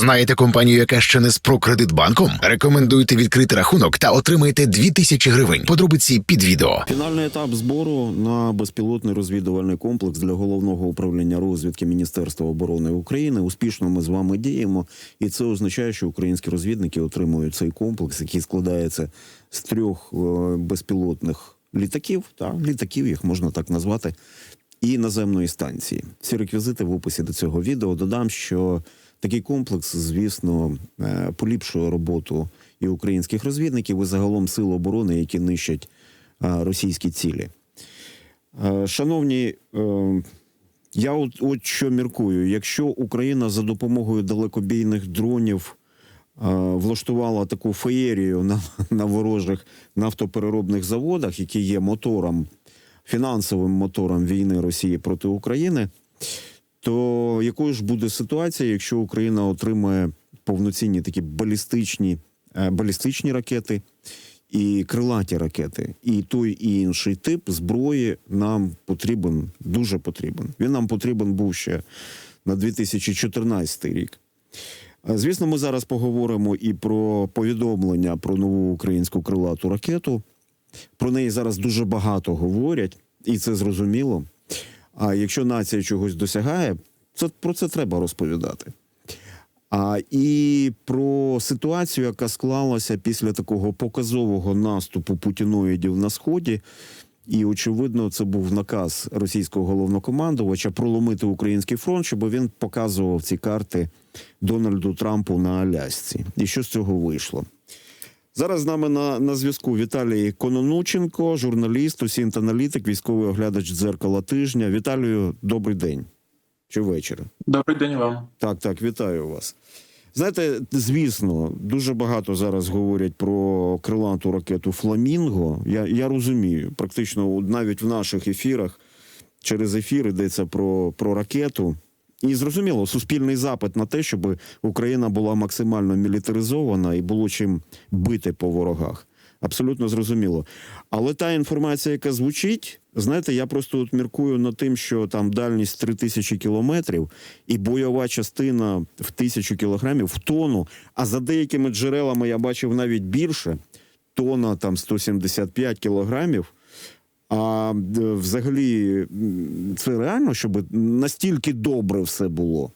Знаєте компанію, яка ще не з Прокредитбанком? Рекомендуйте відкрити рахунок та отримайте 2000 гривень. Подробиці під відео. Фінальний етап збору на безпілотний розвідувальний комплекс для головного управління розвідки Міністерства оборони України. Успішно ми з вами діємо, і це означає, що українські розвідники отримують цей комплекс, який складається з трьох е, безпілотних літаків. Та літаків їх можна так назвати. І наземної станції. Всі реквізити в описі до цього відео. Додам, що такий комплекс, звісно, е, поліпшує роботу і українських розвідників, і загалом сил оборони, які нищать е, російські цілі. Е, Шановні, я от, от що міркую: якщо Україна за допомогою далекобійних дронів влаштувала таку феєрію на, на ворожих нафтопереробних заводах, які є мотором, фінансовим мотором війни Росії проти України, то якою ж буде ситуація, якщо Україна отримає повноцінні такі балістичні, е, балістичні ракети і крилаті ракети, і той і інший тип зброї нам потрібен, дуже потрібен. Він нам потрібен був ще на 2014 рік. Е, Звісно, ми зараз поговоримо і про повідомлення про нову українську крилату ракету. Про неї зараз дуже багато говорять, і це зрозуміло. А якщо нація чогось досягає, це про це треба розповідати. А і про ситуацію, яка склалася після такого показового наступу путіноїдів на сході. І очевидно, це був наказ російського головнокомандувача проломити український фронт, щоб він показував ці карти Дональду Трампу на Алясці. І що з цього вийшло? Зараз з нами на, на зв'язку Віталій Кононученко, журналіст, осінт-аналітик, військовий оглядач дзеркала тижня. Віталію, добрий день чи вечір. Добрий день вам. Так, так, вітаю вас. Знаєте, звісно, дуже багато зараз говорять про крилату ракету Фламінго. Я, я розумію, практично навіть в наших ефірах через ефір йдеться про, про ракету. І зрозуміло, суспільний запит на те, щоб Україна була максимально мілітаризована і було чим бити по ворогах. Абсолютно зрозуміло. Але та інформація, яка звучить, знаєте, я просто от міркую над тим, що там дальність 3000 кілометрів і бойова частина в тисячу кілограмів в тонну. А за деякими джерелами я бачив навіть більше тона там 175 кілограмів. А взагалі, це реально, щоб настільки добре все було.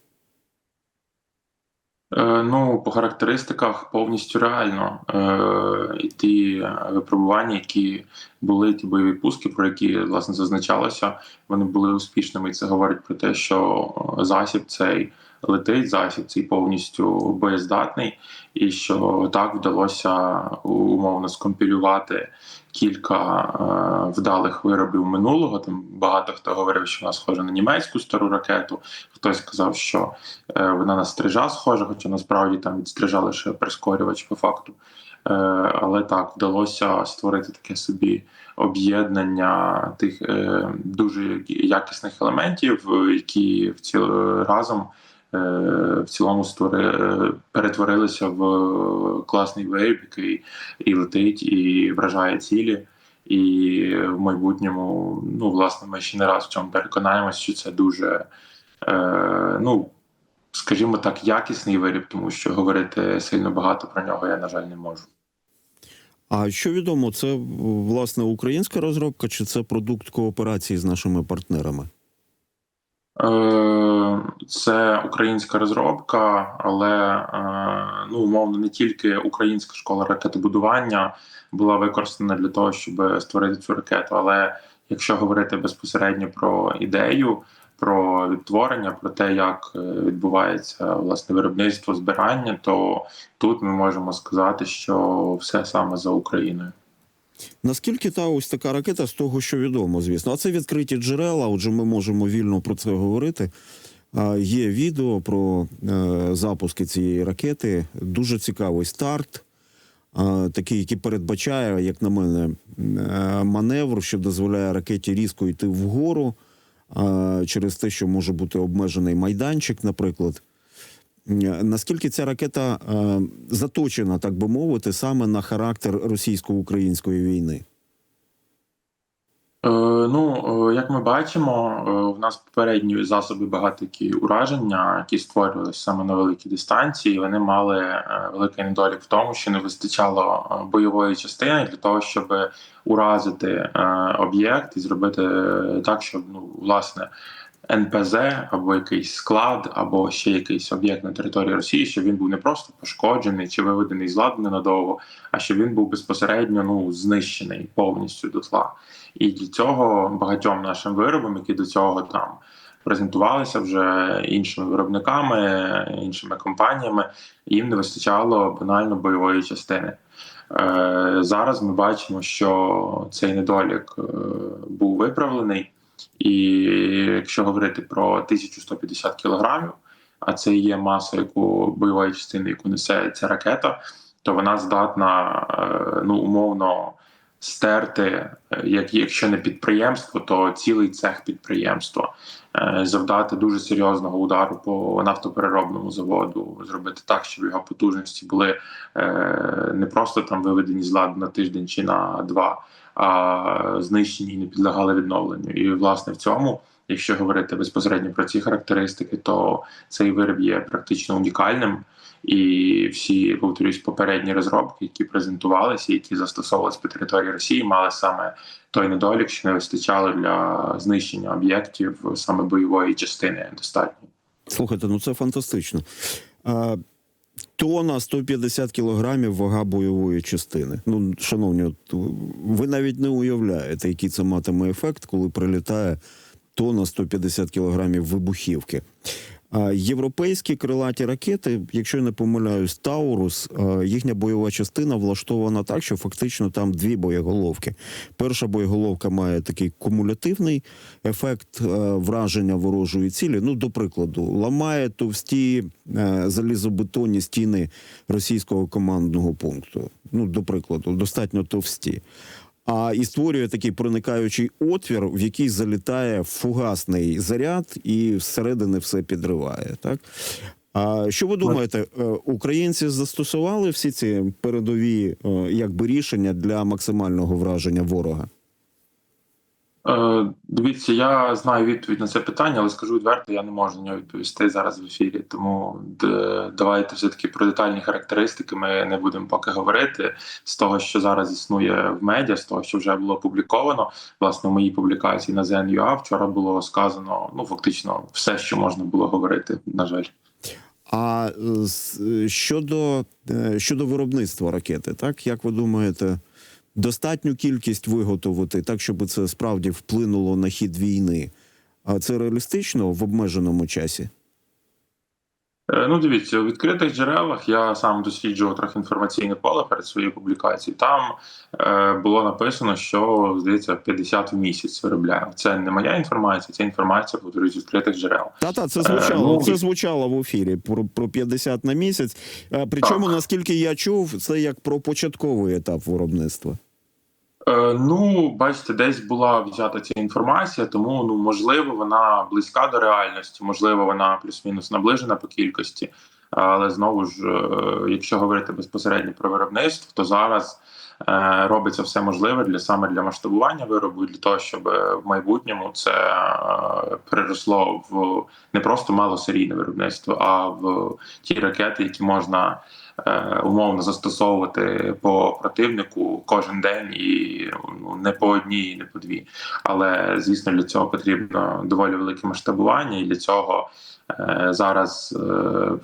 Е, ну, по характеристиках повністю реально. Е, і ті випробування, які були, ті бойові пуски, про які власне зазначалося, вони були успішними. І це говорить про те, що засіб цей летить, засіб цей повністю боєздатний, і що так вдалося умовно скомпілювати кілька е, вдалих виробів минулого. Там багато хто говорив, що вона схожа на німецьку стару ракету. Хтось сказав, що е, вона на стрижа схожа, хоча насправді там від стрижа лише прискорювач по факту. Е, але так вдалося створити таке собі об'єднання тих дуже якісних елементів, які в ціл разом в цілому створи, е, перетворилися в класний вейб, який і летить, і вражає цілі. І в майбутньому, ну власне, ми ще не раз в цьому переконаємося, що це дуже е, ну. Скажімо так, якісний виріб, тому що говорити сильно багато про нього я, на жаль, не можу. А що відомо, це власне українська розробка, чи це продукт кооперації з нашими партнерами? Е, Це українська розробка, але е, ну умовно не тільки українська школа ракетобудування була використана для того, щоб створити цю ракету. Але якщо говорити безпосередньо про ідею, про відтворення, про те, як е, відбувається власне виробництво збирання, то тут ми можемо сказати, що все саме за Україною. Наскільки та ось така ракета з того, що відомо, звісно, а це відкриті джерела. Отже, ми можемо вільно про це говорити. Є відео про е, запуски цієї ракети. Дуже цікавий старт, такий, який передбачає, як на мене, е, маневр, що дозволяє ракеті різко йти вгору через те, що може бути обмежений майданчик, наприклад. Е, Наскільки ця ракета е, заточена, так би мовити, саме на характер російсько-української війни? Е, ну, як ми бачимо, в нас попередні засоби багатокі ураження, які створювалися саме на великій дистанції, вони мали великий недолік в тому, що не вистачало бойової частини для того, щоб уразити об'єкт і зробити так, щоб ну, власне. НПЗ або якийсь склад, або ще якийсь об'єкт на території Росії, щоб він був не просто пошкоджений чи виведений з ладу ненадовго, а щоб він був безпосередньо ну знищений повністю дотла. І для цього багатьом нашим виробам, які до цього там презентувалися вже іншими виробниками, іншими компаніями, їм не вистачало банально бойової частини. Е, Зараз ми бачимо, що цей недолік е, був виправлений, і якщо говорити про 1150 кілограмів, а це є маса, яку бойової частини, яку несе ця ракета, то вона здатна е, ну умовно стерти, е, як якщо не підприємство, то цілий цех підприємства, е, завдати дуже серйозного удару по нафтопереробному заводу, зробити так, щоб його потужності були не просто там виведені з ладу на тиждень чи на два, а знищені і не підлягали відновленню. І власне в цьому. Якщо говорити безпосередньо про ці характеристики, то цей виріб є практично унікальним, і всі повторюсь, попередні розробки, які презентувалися, які застосовувалися по території Росії, мали саме той недолік, що не вистачало для знищення об'єктів саме бойової частини достатньо. Слухайте, ну це фантастично. Тона 150 кілограмів вага бойової частини. Ну, шановні, ви навіть не уявляєте, який це матиме ефект, коли прилітає тона 150 кілограмів вибухівки. Європейські крилаті ракети, якщо я не помиляюсь, Таурус, їхня бойова частина влаштована так, що фактично там дві боєголовки. Перша боєголовка має такий кумулятивний ефект враження ворожої цілі. Ну, до прикладу, ламає товсті залізобетонні стіни російського командного пункту. Ну, до прикладу, достатньо товсті. А і створює такий проникаючий отвір, в який залітає фугасний заряд, і всередини все підриває. Так а що ви думаєте, е, українці застосували всі ці передові е, якби рішення для максимального враження ворога? Е, дивіться, я знаю відповідь на це питання, але скажу відверто, я не можу на нього відповісти зараз в ефірі. Тому давайте все таки про детальні характеристики. Ми не будемо поки говорити з того, що зараз існує в медіа, з того, що вже було опубліковано. Власне, в моїй публікації на ZNUA вчора було сказано ну фактично все, що можна було говорити. На жаль. А е, е, щодо, е, щодо виробництва ракети, так як ви думаєте, достатню кількість виготовити так, щоб це справді вплинуло на хід війни? А це реалістично в обмеженому часі? Е, Ну, дивіться, у відкритих джерелах я сам досліджував трохи інформаційне поле перед своєю публікацією. Там е, було написано, що здається 50 в місяць виробляємо. Це не моя інформація, це інформація повторюсь, з відкритих джерел. Та та це Е, звучало. ну, Це звучало в ефірі про, про 50 на місяць. Е, Причому, Так. наскільки я чув, це як про початковий етап виробництва. Е, ну, бачите, десь була взята ця інформація, тому ну можливо вона близька до реальності, можливо, вона плюс-мінус наближена по кількості. Але знову ж, е, якщо говорити безпосередньо про виробництво, то зараз е, робиться все можливе для саме для масштабування виробу, для того, щоб в майбутньому це переросло в не просто малосерійне виробництво, а в ті ракети, які можна умовно застосовувати по противнику кожен день і ну, не по одній, і не по дві. Але звісно, для цього потрібно доволі велике масштабування, і для цього е, зараз е,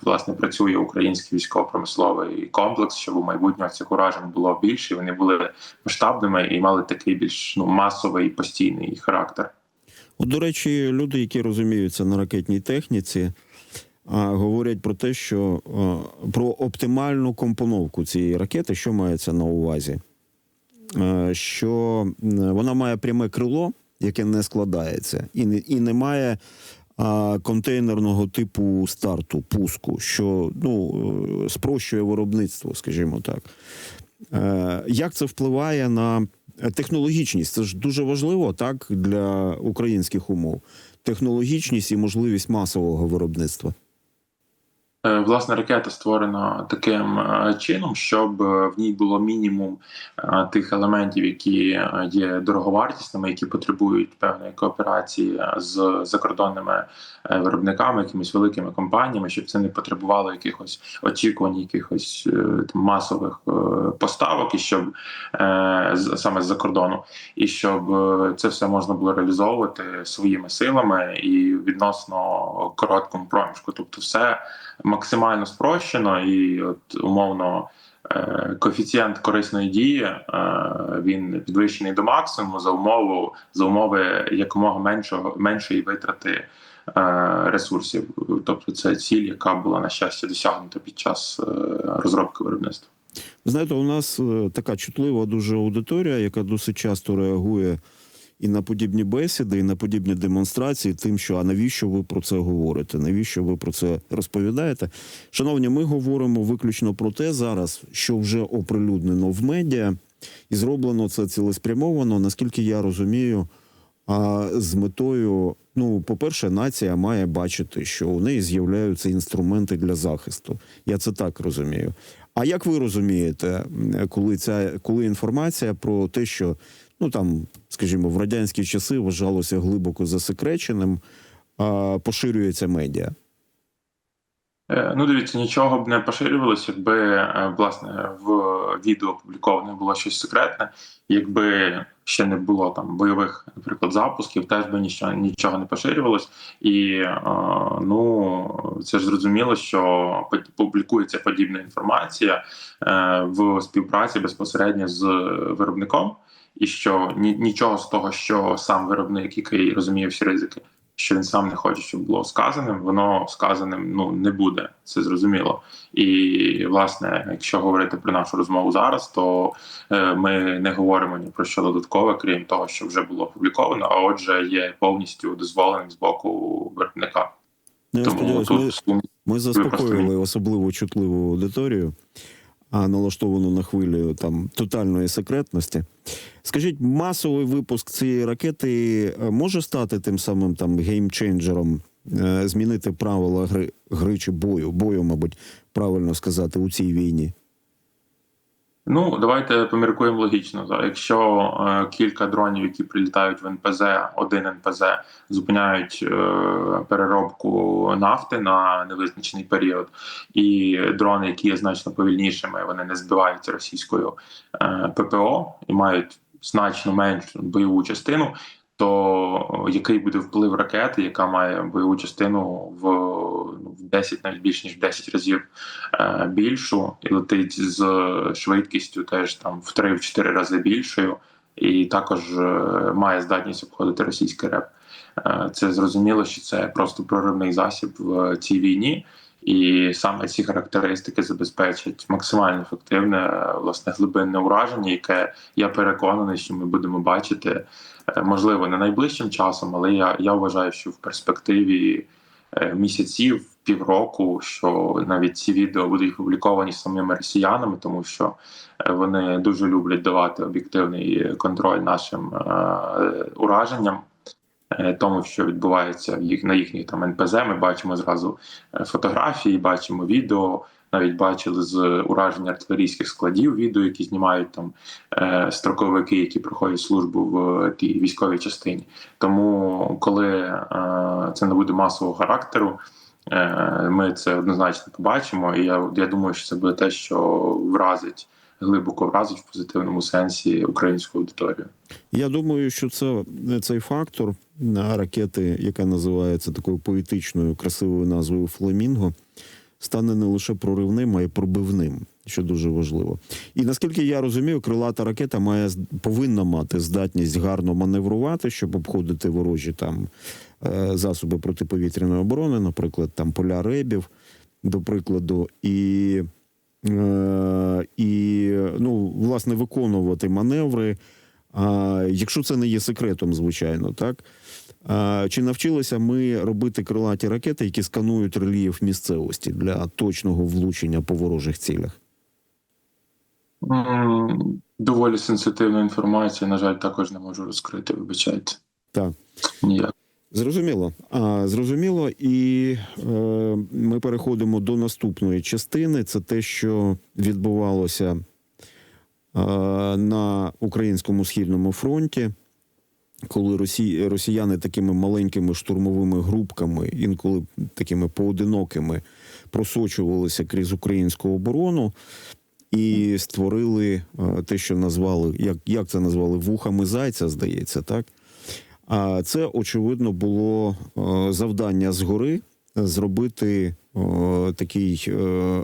власне працює український військово-промисловий комплекс, щоб у майбутнього цих уражень було більше, вони були масштабними і мали такий більш ну масовий постійний характер. От, до речі, люди, які розуміються на ракетній техніці, а, говорять про те, що про оптимальну компоновку цієї ракети, що мається на увазі? Що вона має пряме крило, яке не складається, і не, і не має контейнерного типу старту, пуску, що ну, е, спрощує виробництво, скажімо так. Е, Як це впливає на технологічність? Це ж дуже важливо так для українських умов. Технологічність і можливість масового виробництва. Е, Власне, ракета створена таким е, чином, щоб е, в ній було мінімум тих елементів, які є дороговартісними, які потребують певної кооперації з закордонними виробниками, якимись великими компаніями, щоб це не потребувало якихось очікувань, якихось там, масових поставок, і щоб саме з-за кордону, і щоб це все можна було реалізовувати своїми силами і відносно короткому проміжку. Тобто, все максимально спрощено і от умовно. е, Коефіцієнт корисної дії е, він підвищений до максимуму за умову за умови якомога меншого меншої витрати е, ресурсів. Тобто, це ціль, яка була на щастя досягнута під час розробки виробництва. Ви Знаєте, у нас така чутлива дуже аудиторія, яка досить часто реагує і на подібні бесіди, і на подібні демонстрації, тим, що а навіщо ви про це говорите? Навіщо ви про це розповідаєте? Шановні, ми говоримо виключно про те зараз, що вже оприлюднено в медіа, і зроблено це цілеспрямовано, наскільки я розумію. А з метою, ну, по-перше, нація має бачити, що у неї з'являються інструменти для захисту. Я це так розумію. А як ви розумієте, коли ця коли інформація про те, що ну там, скажімо, в радянські часи вважалося глибоко засекреченим, а, поширюється медіа? Е, Ну, дивіться, нічого б не поширювалося, якби е, власне в відео опубліковане було щось секретне. Якби ще не було там бойових, наприклад, запусків, теж би нічого нічого не поширювалось. І е, ну це ж зрозуміло, що пу- публікується подібна інформація в співпраці безпосередньо з виробником, і що ні, нічого з того, що сам виробник, який розуміє всі ризики, що він сам не хоче, щоб було сказаним, воно сказаним ну не буде. Це зрозуміло. І власне, якщо говорити про нашу розмову зараз, то е, ми не говоримо ні про що додаткове, крім того, що вже було опубліковано, а отже, є повністю дозволеним з боку виробника. Ну, я Тому сподіваюся, ми, тут ми заспокоїли особливо чутливу аудиторію, а налаштовану на хвилю там тотальної секретності. Скажіть, масовий випуск цієї ракети е, може стати тим самим там геймченджером, е, змінити правила гри, гри чи бою, бою, мабуть, правильно сказати, у цій війні? Ну, давайте поміркуємо логічно. Якщо е, кілька дронів, які прилітають в НПЗ, один НПЗ зупиняють е, переробку нафти на невизначений період, і дрони, які є значно повільнішими, вони не збиваються російською е, ППО і мають значно меншу бойову частину. То який буде вплив ракети, яка має бойову частину в, ну, в 10, навіть більше ніж в 10 разів е, більшу і летить з швидкістю теж там в 3-4 рази більшою, і також е, має здатність обходити російський реп. Е, Це зрозуміло, що це просто проривний засіб в цій війні. І саме ці характеристики забезпечать максимально ефективне власне глибинне ураження, яке я переконаний, що ми будемо бачити е, можливо не найближчим часом, але я, я вважаю, що в перспективі е, місяців, півроку, що навіть ці відео будуть опубліковані самими росіянами, тому що е, вони дуже люблять давати об'єктивний контроль нашим е, ураженням. Е, Тому, що відбувається в їх на їхніх там НПЗ, ми бачимо зразу е, фотографії, бачимо відео. Навіть бачили з ураження артилерійських складів відео, які знімають там е, строковики, які проходять службу в тій військовій частині. Тому, коли це не буде масового характеру, ми це однозначно побачимо. І я, я думаю, що це буде те, що вразить глибоко вразить в позитивному сенсі українську аудиторію. Я думаю, що це цей фактор ракети, яка називається такою поетичною красивою назвою Фламінго, стане не лише проривним, а й пробивним, що дуже важливо. І наскільки я розумію, крилата ракета має повинна мати здатність гарно маневрувати, щоб обходити ворожі там е, засоби протиповітряної оборони, наприклад, там поля ребів, до прикладу, і, е, і ну, власне виконувати маневри. А, якщо це не є секретом, звичайно, так. Чи навчилися ми робити крилаті ракети, які сканують рельєф місцевості для точного влучення по ворожих цілях? Доволі сенситивна інформація. На жаль, також не можу розкрити. Вибачайте. Так. Ніяк. Зрозуміло. А, зрозуміло, і е, ми переходимо до наступної частини. Це те, що відбувалося е, на українському східному фронті, коли росі... росіяни такими маленькими штурмовими групками, інколи такими поодинокими, просочувалися крізь українську оборону. І створили е, те, що назвали, як, як це назвали, вухами зайця, здається, так? А це очевидно було е, завдання згори зробити е, такий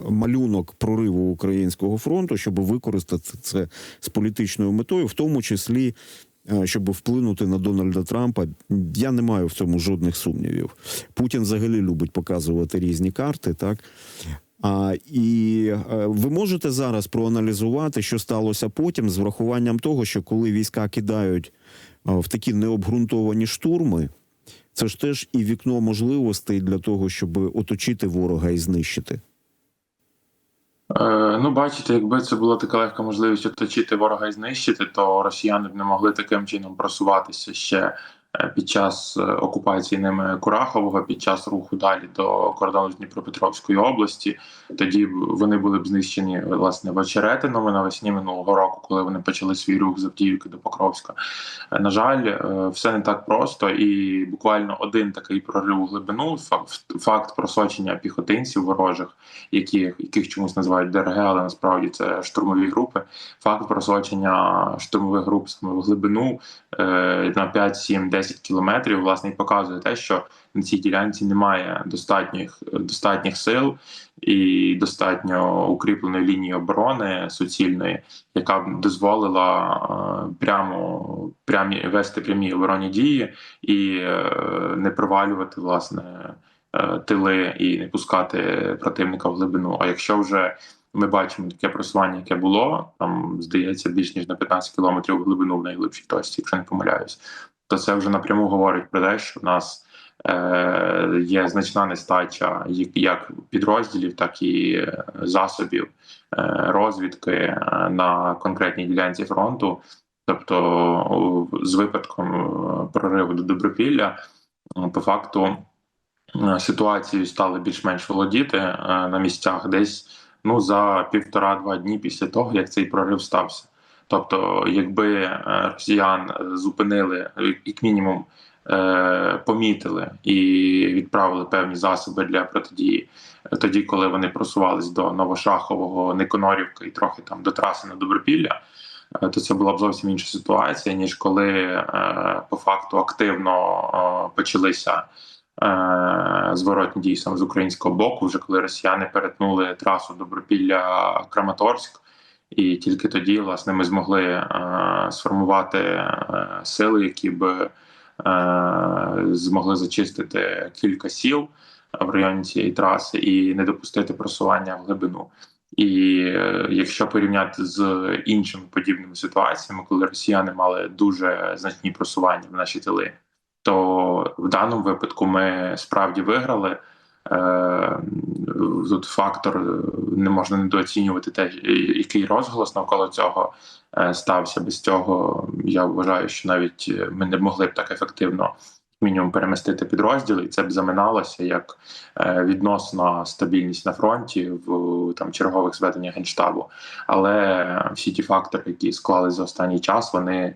малюнок прориву українського фронту, щоб використати це з політичною метою, в тому числі. Е, Щоб вплинути на Дональда Трампа, я не маю в цьому жодних сумнівів. Путін взагалі любить показувати різні карти, так а, і е, ви можете зараз проаналізувати, що сталося потім, з врахуванням того, що коли війська кидають а, в такі необґрунтовані штурми, це ж теж і вікно можливостей для того, щоб оточити ворога і знищити. Е, ну, бачите, якби це була така легка можливість оточити ворога і знищити, то росіяни б не могли таким чином просуватися ще під час е, окупації ними Курахового, під час руху далі до кордону з Дніпропетровської області. Тоді вони були б знищені власне в Очеретиному навесні минулого року, коли вони почали свій рух з Авдіївки до Покровська. Е, На жаль, е, все не так просто, і буквально один такий прорив у глибину, факт, просочення піхотинців ворожих, які, яких чомусь називають ДРГ, але насправді це штурмові групи. Факт просочення штурмових груп саме в глибину е, на 5, 7, 10 кілометрів, власне, і показує те, що на цій ділянці немає достатніх достатніх сил і достатньо укріпленої лінії оборони суцільної, яка б дозволила е, прямо прямі вести прямі оборонні дії і е, не провалювати власне е, тили і не пускати противника в глибину. А якщо вже ми бачимо таке просування, яке було там, здається, більш ніж на 15 кілометрів в глибину в найглибшій точці, якщо не помиляюсь, то це вже напряму говорить про те, що в нас е, є значна нестача як- підрозділів, так і е, засобів е, розвідки е, на конкретній ділянці фронту. Тобто, з випадком е, прориву до Добропілля, по факту ситуацією стали більш-менш володіти на місцях десь ну за півтора-два дні після того, як цей прорив стався. Тобто, якби е, росіян зупинили, як мінімум, е, помітили і відправили певні засоби для протидії, тоді, коли вони просувались до Новошахового, Никонорівки і трохи там до траси на Добропілля, е, то це була б зовсім інша ситуація, ніж коли по факту активно почалися зворотні дії саме з українського боку, вже коли росіяни перетнули трасу Добропілля Краматорськ. І тільки тоді, власне, ми змогли е, сформувати е, сили, які б е, змогли зачистити кілька сіл в районі цієї траси і не допустити просування в глибину. І якщо порівняти з іншими подібними ситуаціями, коли росіяни мали дуже значні просування в наші тили, то в даному випадку ми справді виграли. Е, Тут фактор е, не можна недооцінювати те, який розголос навколо цього е, стався. Без цього я вважаю, що навіть ми не могли б так ефективно мінімум перемістити підрозділи, і це б заминалося як відносна стабільність на фронті в там чергових зведеннях генштабу. Але всі ті фактори, які склались за останній час, вони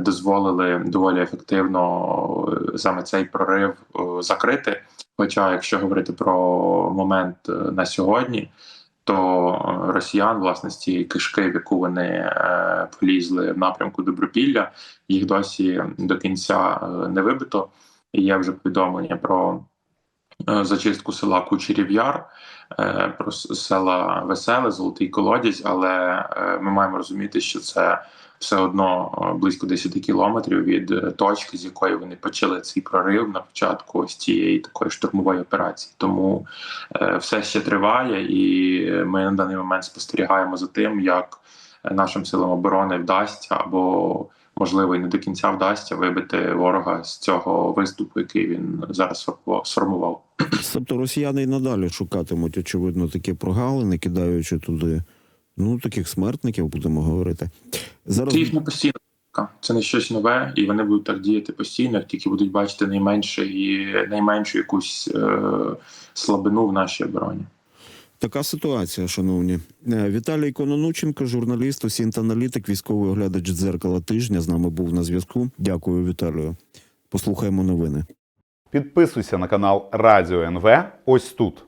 дозволили доволі ефективно саме цей прорив закрити. Хоча, якщо говорити про момент е, на сьогодні, то е, росіян, власне, з цієї кишки, в яку вони е, полізли в напрямку Добропілля, їх досі до кінця не вибито. Є вже повідомлення про зачистку села Кучерів Яр, е, про села Веселе, Золотий Колодязь, але ми маємо розуміти, що це все одно е, близько 10 кілометрів від е, точки, з якої вони почали цей прорив на початку ось цієї такої штурмової операції. Тому е, все ще триває, і ми на даний момент спостерігаємо за тим, як нашим силам оборони вдасться або можливо і не до кінця вдасться вибити ворога з цього виступу, який він зараз сформував-. Тобто росіяни і надалі шукатимуть, очевидно, такі прогалини, кидаючи туди ну таких смертників, будемо говорити. Зараз Це їхня постійна. Це не щось нове, і вони будуть так діяти постійно, як тільки будуть бачити найменше і найменшу якусь е, слабину в нашій обороні. Така ситуація, шановні. Е, Віталій Кононученко, журналіст, осінт-аналітик, військовий оглядач дзеркала тижня. З нами був на зв'язку. Дякую, Віталію. Послухаємо новини. Підписуйся на канал Радіо НВ ось тут.